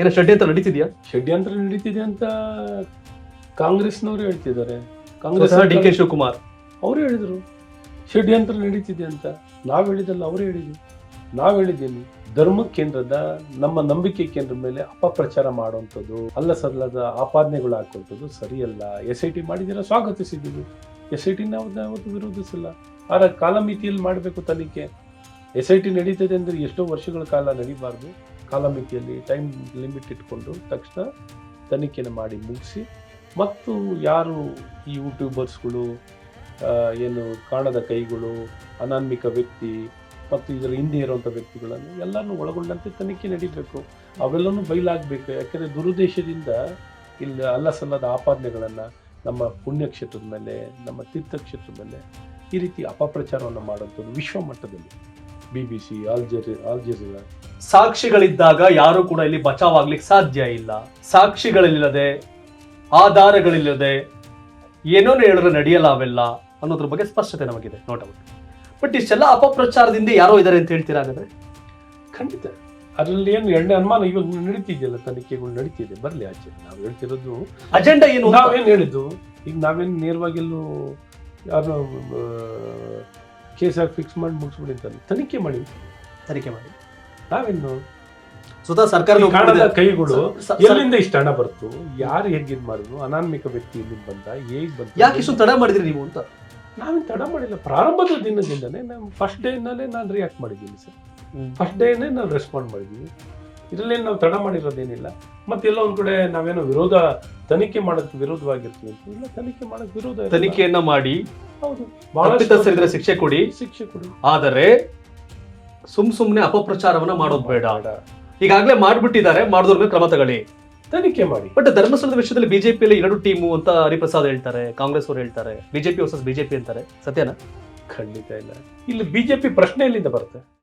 ಏನೋ ಷಡ್ಯಂತ್ರ ನಡೀತಿದ್ಯಾ? ಷಡ್ಯಂತ್ರ ನಡೀತಿದೆ ಅಂತ ಕಾಂಗ್ರೆಸ್ನವರು ಹೇಳ್ತಿದ್ದಾರೆ. Congress D K Shivakumar. ಅವರು ಹೇಳಿದರು. ಷಡ್ಯಂತ್ರ ನಡೀತಿದೆ ಅಂತ. ನಾವು ಹೇಳಿದಲ್ಲ ಅವರು ಹೇಳಿದ್ವಿ ನಾವು ಹೇಳಿದ್ದೀನಿ ಧರ್ಮ ಕೇಂದ್ರದ ನಮ್ಮ ನಂಬಿಕೆ ಕೇಂದ್ರದ ಮೇಲೆ ಅಪಪ್ರಚಾರ ಮಾಡುವಂಥದ್ದು ಅಲ್ಲ ಸಲ್ಲದ ಆಪಾದನೆಗಳು ಹಾಕುವಂಥದ್ದು ಸರಿಯಲ್ಲ. ಎಸ್ ಐ ಟಿ ಮಾಡಿದ್ದೀರಾ ಸ್ವಾಗತಿಸಿದ್ದೀವಿ. ಎಸ್ ಐ ಟಿ ನಾವು ಯಾವತ್ತು ವಿರೋಧಿಸಿಲ್ಲ. ಆದರೆ ಕಾಲಮಿತಿಯಲ್ಲಿ ಮಾಡಬೇಕು ತನಿಖೆ. ಎಸ್ ಐ ಟಿ ನಡೀತದೆ ಅಂದರೆ ಎಷ್ಟೋ ವರ್ಷಗಳ ಕಾಲ ನಡೀಬಾರ್ದು. ಕಾಲಮಿತಿಯಲ್ಲಿ ಟೈಮ್ ಲಿಮಿಟ್ ಇಟ್ಕೊಂಡು ತಕ್ಷಣ ತನಿಖೆನ ಮಾಡಿ ಮುಗಿಸಿ, ಮತ್ತು ಯಾರು ಈ ಯೂಟ್ಯೂಬರ್ಸ್ಗಳು ಏನು ಕಾಣದ ಕೈಗಳು, ಅನಾನ್ಮಿಕ ವ್ಯಕ್ತಿ ಮತ್ತು ಇದರ ಹಿಂದೆ ಇರುವಂಥ ವ್ಯಕ್ತಿಗಳನ್ನು ಎಲ್ಲರನ್ನೂ ಒಳಗೊಂಡಂತೆ ತನಿಖೆ ನಡೀಬೇಕು. ಅವೆಲ್ಲನೂ ಬಯಲಾಗಬೇಕು. ಯಾಕೆಂದರೆ ದುರುದ್ದೇಶದಿಂದ ಇಲ್ಲಿ ಅಲ್ಲಸಲ್ಲದ ಆಪಾದನೆಗಳನ್ನು ನಮ್ಮ ಪುಣ್ಯಕ್ಷೇತ್ರದ ಮೇಲೆ, ನಮ್ಮ ತೀರ್ಥಕ್ಷೇತ್ರದ ಮೇಲೆ ಈ ರೀತಿ ಅಪಪ್ರಚಾರವನ್ನು ಮಾಡುವಂಥದ್ದು ವಿಶ್ವ ಮಟ್ಟದಲ್ಲಿ. B B C Al Jazeera ಸಾಕ್ಷಿಗಳಿದ್ದಾಗ ಯಾರು ಕೂಡ ಇಲ್ಲಿ ಬಚಾವ್ ಆಗ್ಲಿಕ್ಕೆ ಸಾಧ್ಯ ಇಲ್ಲ. ಸಾಕ್ಷಿಗಳಿಲ್ಲದೆ ಆಧಾರಗಳಿಲ್ಲದೆ ಏನೇನು ಹೇಳಿದ್ರೆ ನಡೆಯಲ್ಲ ಅವೆಲ್ಲ ಅನ್ನೋದ್ರ ಬಗ್ಗೆ ಸ್ಪಷ್ಟತೆ ನಮಗಿದೆ ನೋಟಬಹುದು ಬಟ್ ಇಷ್ಟೆಲ್ಲ ಅಪಪ್ರಚಾರದಿಂದ ಯಾರೋ ಇದ್ದಾರೆ ಅಂತ ಹೇಳ್ತೀರಾ ಹಾಗಾದ್ರೆ? ಖಂಡಿತ. ಅದರಲ್ಲಿ ಏನು ಎರಡನೇ ಅನುಮಾನ ಇವಾಗ ನಡೀತಿದೆಯಲ್ಲ ತನಿಖೆಗಳು ನಡೀತಿದೆ. ಬರಲಿ ಆಚೆ. ನಾವು ಹೇಳ್ತಿರೋದು ಅಜೆಂಡಾ ಏನು? ನಾವೇನು ಹೇಳಿದ್ದು? ಈಗ ನಾವೇನು ನೇರವಾಗಿ ಎಲ್ಲೂ ಯಾರು ಕೇಸ್ ಫಿಕ್ಸ್ ಮಾಡಿ ಮುಗಿಸ್ಬಿಡಿ ಅಂತ ತನಿಖೆ ಮಾಡಿ. ತನಿಖೆ ಮಾಡಿ. ನಾವೇನು ಸ್ವತಃ ಸರ್ಕಾರ ಕೈಗಳು ಎಲ್ಲಿಂದ ಇಷ್ಟು ಹಣ ಬರ್ತು ಯಾರು ಹೇಗೆ ಇದು ಮಾಡಿದ್ರು ಅನಾನ್ಮಿಕ ವ್ಯಕ್ತಿ ಇಲ್ಲಿಂದ ಬಂದ ಹೇಗೆ ಬಂದ ಯಾಕೆ ಇಷ್ಟು ತಡ ಮಾಡಿದ್ರಿ ನೀವು ಅಂತ? ನಾವೇನು ತಡ ಮಾಡಿಲ್ಲ. ಪ್ರಾರಂಭದ ದಿನದಿಂದನೇ ನಾನು ಫಸ್ಟ್ ಡೇನಲ್ಲೇ ನಾನು ರಿಯಾಕ್ಟ್ ಮಾಡಿದ್ದೀನಿ ಸರ್. ಫಸ್ಟ್ ಡೇನೇ ನಾವು ರೆಸ್ಪಾಂಡ್ ಮಾಡಿದ್ದೀವಿ ಇದರಲ್ಲೇನು ನಾವು ತಡ ಮಾಡಿರೋದೇನಿಲ್ಲ. ಮತ್ತೆ ಎಲ್ಲೋ ಒಂದ್ ಕಡೆ ನಾವೇನೋ ವಿರೋಧ ತನಿಖೆ ಮಾಡೋದಕ್ಕೆ ವಿರೋಧವಾಗಿರ್ತೀವಿ ಅಂತ. ಇಲ್ಲ ತನಿಖೆ ಮಾಡೋಕೆ ವಿರೋಧ ಇಲ್ಲ. ತನಿಖೆಯನ್ನ ಮಾಡಿ ಹೌದು. ಬಹಳ ಶಿಕ್ಷೆ ಕೊಡಿ. ಶಿಕ್ಷೆ ಕೊಡಿ. ಆದರೆ ಸುಮ್ ಸುಮ್ನೆ ಅಪಪ್ರಚಾರವನ್ನ ಮಾಡೋದು ಬೇಡ. ಈಗಾಗಲೇ ಮಾಡ್ಬಿಟ್ಟಿದ್ದಾರೆ ಮಾಡಿದ್ರ ಮೇಲೆ ಕ್ರಮ ತಗೊಳ್ಳಿ. ತನಿಖೆ ಮಾಡಿ. ಬಟ್ ಧರ್ಮಸ್ಥಳದ ವಿಷಯದಲ್ಲಿ ಬಿಜೆಪಿ ಅಲ್ಲಿ ಎರಡು ಟೀಮು ಅಂತ ಹರಿಪ್ರಸಾದ್ ಹೇಳ್ತಾರೆ ಕಾಂಗ್ರೆಸ್ ಅವರು ಹೇಳ್ತಾರೆ ಬಿಜೆಪಿ ವರ್ಸಸ್ ಬಿಜೆಪಿ ಅಂತಾರೆ. ಸತ್ಯನಾ? ಖಂಡಿತ ಇಲ್ಲ. ಇಲ್ಲಿ ಬಿಜೆಪಿ ಪ್ರಶ್ನೆ ಎಲ್ಲಿಂದ ಬರುತ್ತೆ.